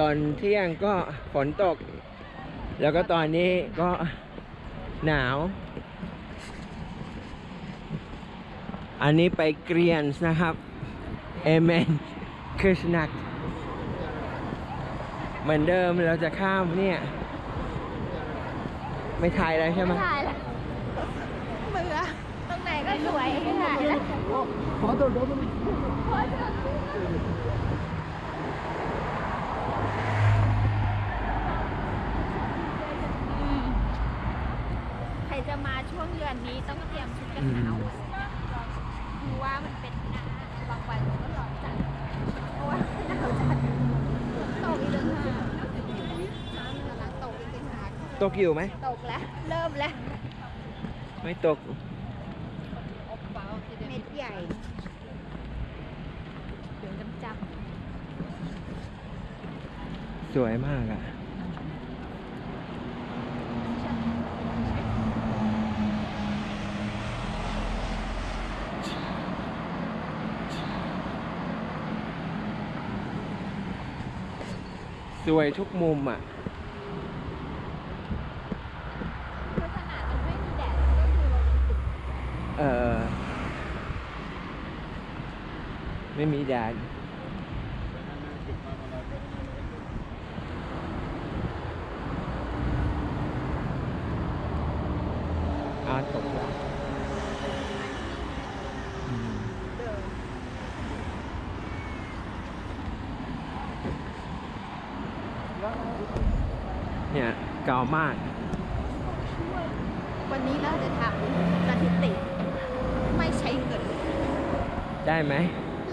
ตอนเที่ยงก็ฝนตก แล้วก็ตอนนี้ก็หนาว อันนี้ไปเกรียนนะครับ เอเมนคริสนักเหมือนเดิมเราจะข้ามเนี่ย ไม่ถ่ายแล้วใช่ไหมถ่ายแล้วเบื่อตรงไหนก็สวยถ่ายแล้วใคร จะมาช่วงเดือนนี้ต้องเตรียมชุดกันหนาวคือว่ามันเป็นหน้าบางวันมันก็ร้อนจัดเพราะว่าหนาวจัดตกอีกแล้วค่ะกำลังตกอีกต่างหากตกอยู่ไหม ตกแล้ว เริ่มแล้ว ไม่ตก เม็ดใหญ่ เดี๋ยวจำจสวยมากอะ่ะ สวยทุกมุมอะเออ ไม่มีแดดอ้าวตกแล้วอืม เดิน เนี่ยเก่ามาก วันนี้เราจะทำสถิติ ไม่ใช้เงิน ได้ไหม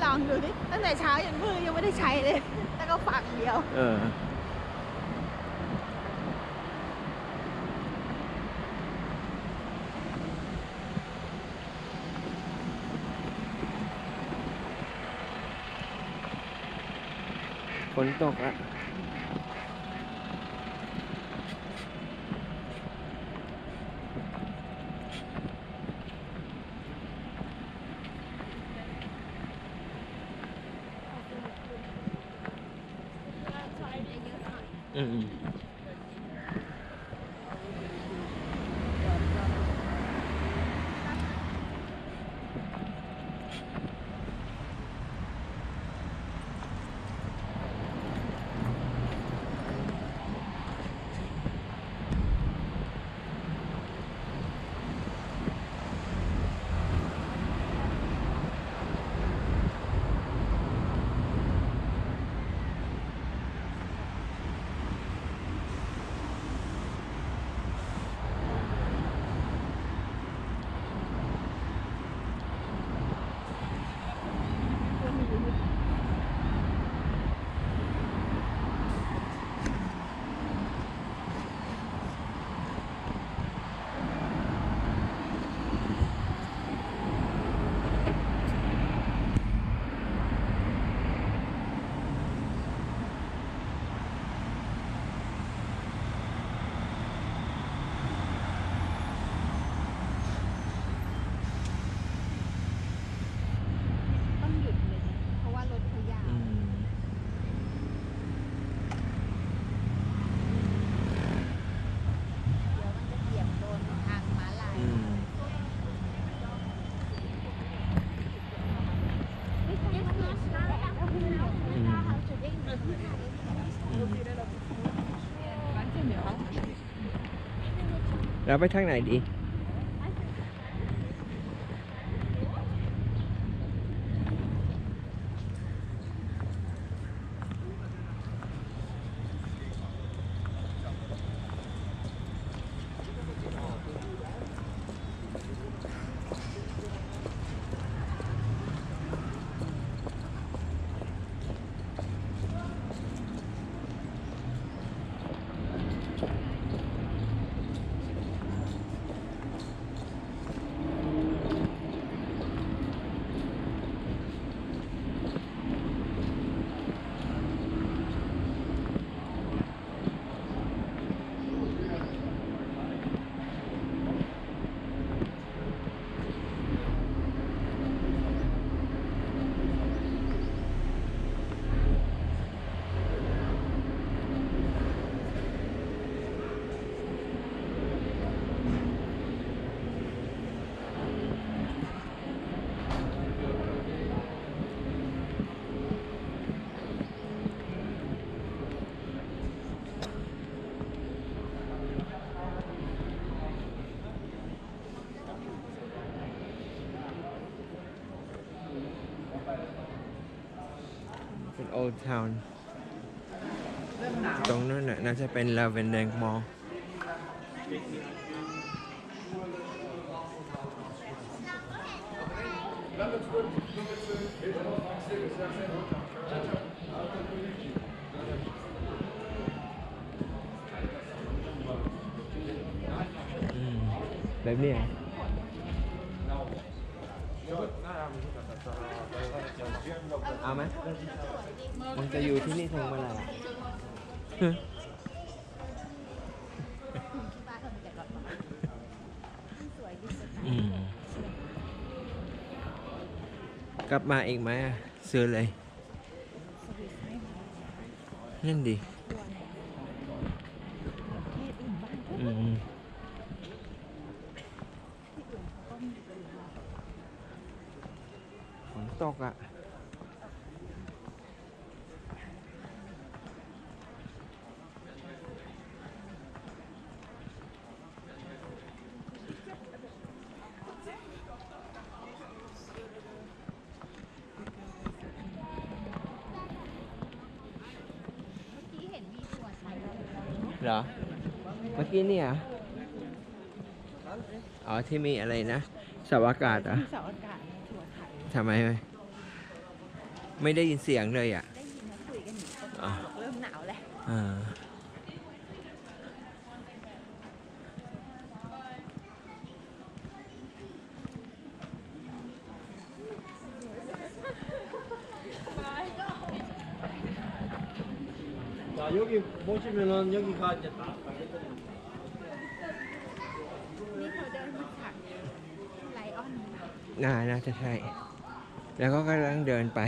ลองดูดิ ตั้งแต่เช้ายันมือยังไม่ได้ใช้เลย แล้วก็ฝังเดียว เออ ฝนตกอะ อืม ต้องหยุดเลยนะเพราะว่ารถเขายาว อืม เดี๋ยวมันจะเหยียบโดนทางม้าลาย อืม อืม เราไป Old Town ตรงนั้นน่ะน่าจะเป็นลาเวนแดงมอลอืมแบบเนี้ยเอาไหม มันจะอยู่ที่นี่ถึงเมื่อไหร่อะที่บ้านเราแต่ก่อนสวยดีสุดอืมกลับมาอีกไหมอะซื้อเลยสวิสไม่มานั่นดิตัวไหนประเทศอื่นบ้านที่อืมอื่นเขาก็มีกันอยู่แล้วฝนตกอะ เหรอ เมื่อกี้เนี่ยอ๋อที่มีอะไรนะสาวอากาศเหรอะที่เสาอากาศในตัวไทยทำไมไม่ไม่ได้ยินเสียงเลยอะได้ยินเขาคุยกันอยู่ก็อ๋อบอกเริ่มหนาวแล้วอ่า 여기 보시면은 여기가 이제 다 นี่เขาเดินมาจากไลออนมา น่าน่าจะใช่ แล้วก็กำลังเดินไป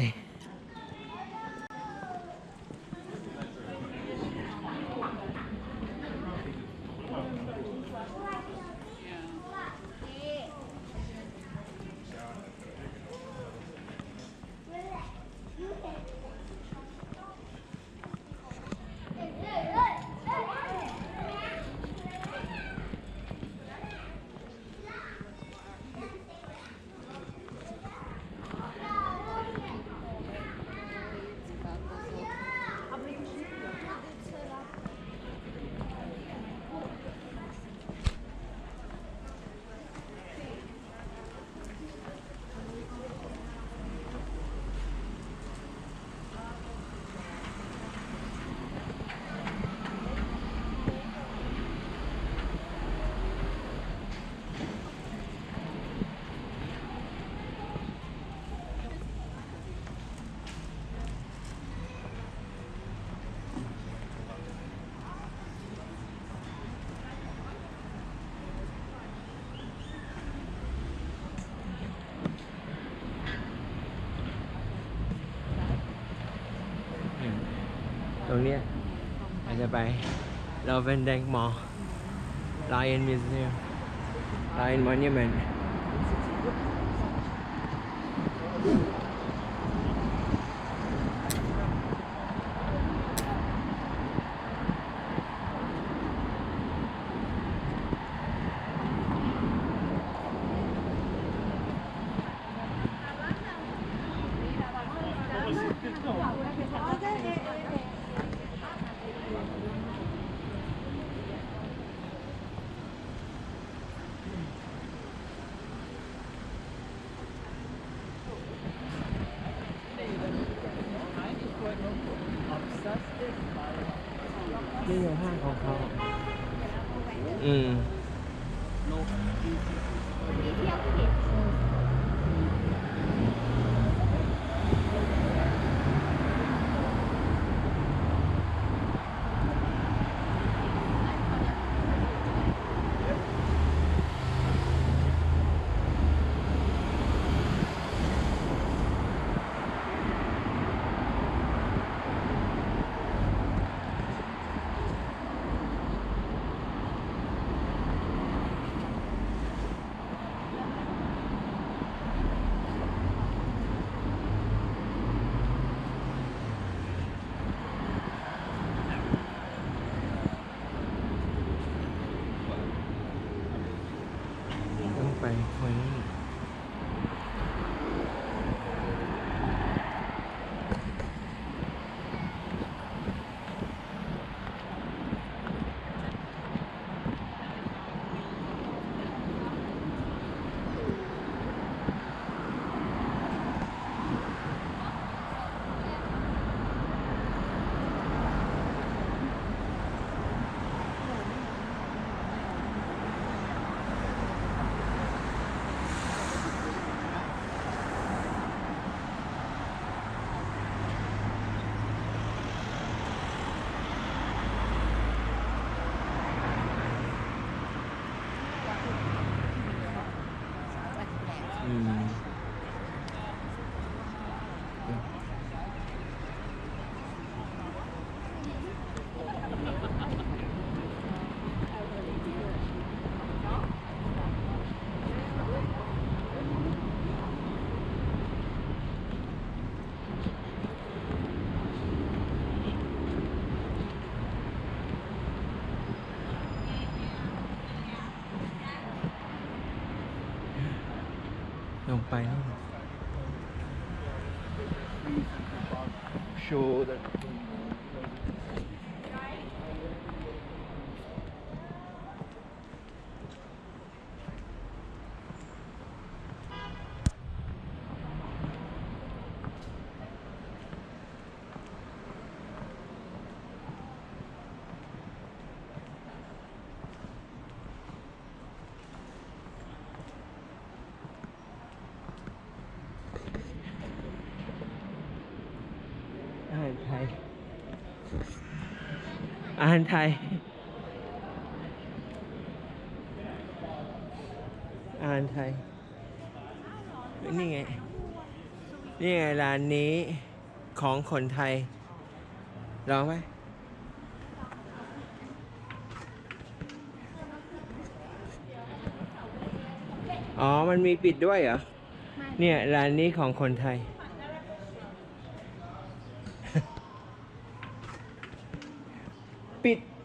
รงเนี้ยอาจจะไปเราเป็นแดงมอล Lion Museum Lion Monument นี่คือนิเขาอืมมี เที่ยวผิดอ Mm. โช อาหารไทย อาหารไทย นี่ไง นี่ไงร้านนี้ของคนไทย ลองไหมอ๋อ มันมีปิดด้วยเหรอไม่เนี่ย ร้านนี้ของคนไทย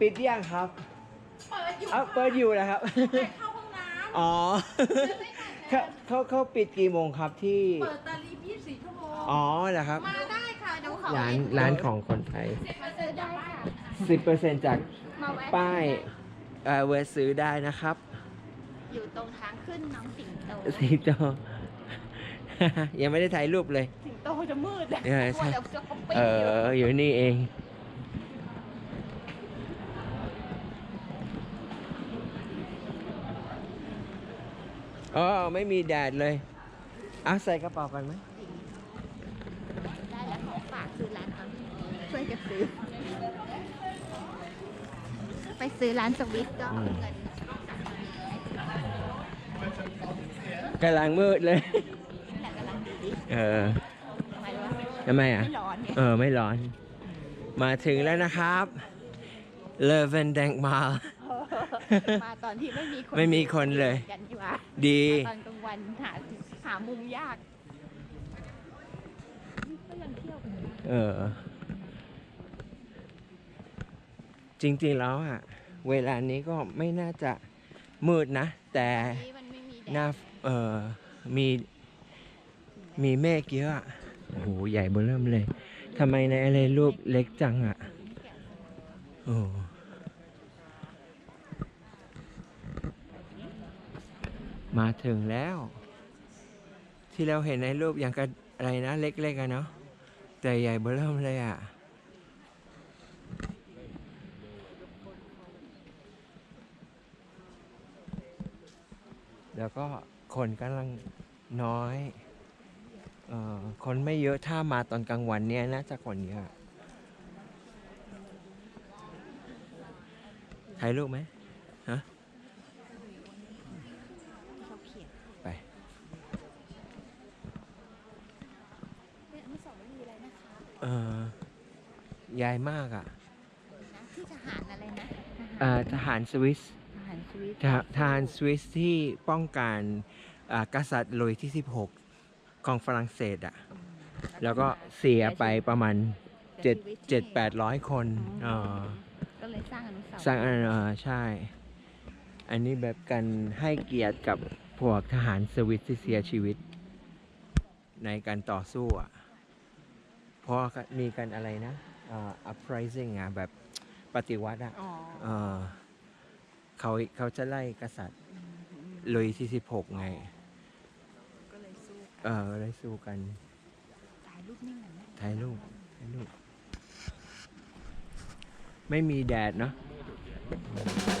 ปิดปิดยังครับ เปิดอยู่เอาเปิดอยู่แล้วครับเข้าห้องน้อ๋อเขาเขาเขาปิดกี่โมงครับที่ำเปิดตาลี24ชั่วโมง อ๋อเหรอครับ มาได้ค่ะเดี๋ยวเขาร้านร้านของคนไทย มาซื้อได้ค่ะ10%จากมาแวะป้ายเอ่อเวทซื้อได้นะครับ อยู่ตรงทางขึ้นน้องสิงโตสีจอยังไม่ได้ถ่ายรูปเลย สิงโตจะมืดเลยเออใช่ กลัวเดี๋ยวจะเขาปีเอออยู่นี่เอง อ๋อไม่มีแดดเลยเอาใส่กระเป๋ากันไหมได้แล้วของฝากซื้อร้านเขาช่วยกันซื้อ ไปซื้อร้านสวิตก็เอาเงินกำลังมืดเลย นี่แหละกำลังดีเออทำไมวะทำไมอะ ไม่ร้อนเนี่ยเออ ไม่ร้อน มาถึงแล้วนะครับ เลเวนแดงมา มาต อนที่ไม่มีคนไม่มีคนเลย กันดีกว่าดี ตอนกลางวันหาหามุมยากก็ยังเที่ยวกันอยู่เออ จริงๆแล้วอะเวลานี้ก็ไม่น่าจะมืดนะ แต่นี่มันไม่มีแดหน้าดเออมีมีเมฆเยอะอะโอ้โหใหญ่เบอเริ่มเลยทำไมในอะไรรูปเล็กจังอะโอ้ มาถึงแล้ว ที่เราเห็นในรูปอย่างกับอะไรนะเล็กๆอะเนาะแต่ใหญ่เบอเริ่มเลยอะแล้วก็คนกำลังน้อยออคนไม่เยอะถ้ามาตอนกลางวันเนี่ยน่าจะคนเยอะถ่ายรูปไหมฮะ เขาเขียน ไป เป็นอนุสาวรีย์อะไรนะคะ เอ่อ ใหญ่มากอะนะที่ทหารอะไรนะทหารเอ่อทหารสวิสทหารสวิตทหทหารสวิสที่ป้องกันอ่ากษัตริย์ลุยที่ 16 ของฝรั่งเศสอะ แล้วก็เสียไปประมาณเสีย7ชีวิต7ที่8 0 0คนเอ่อก็เลยสร้างอนุสาวรีย์สร้างอันเอ่อใช่ อันนี้แบบกันให้เกียรติกับพวกทหารสวิสที่เสียชีวิต ในการต่อสู้อะเพราะว่ามีกันอะไรนะเอ่อ uprising อะแบบปฏิวัติอะอ๋อเอ่อเขาเขาจะไล่กษัตริย์ลุยที่16ไง ก็เลยสู้เออไล่สู้กัน ถ่ายรูปนิ่งหน่อยไหมถ่ายรูป ถ่ายรูป ไม่มีแดดเนาะไ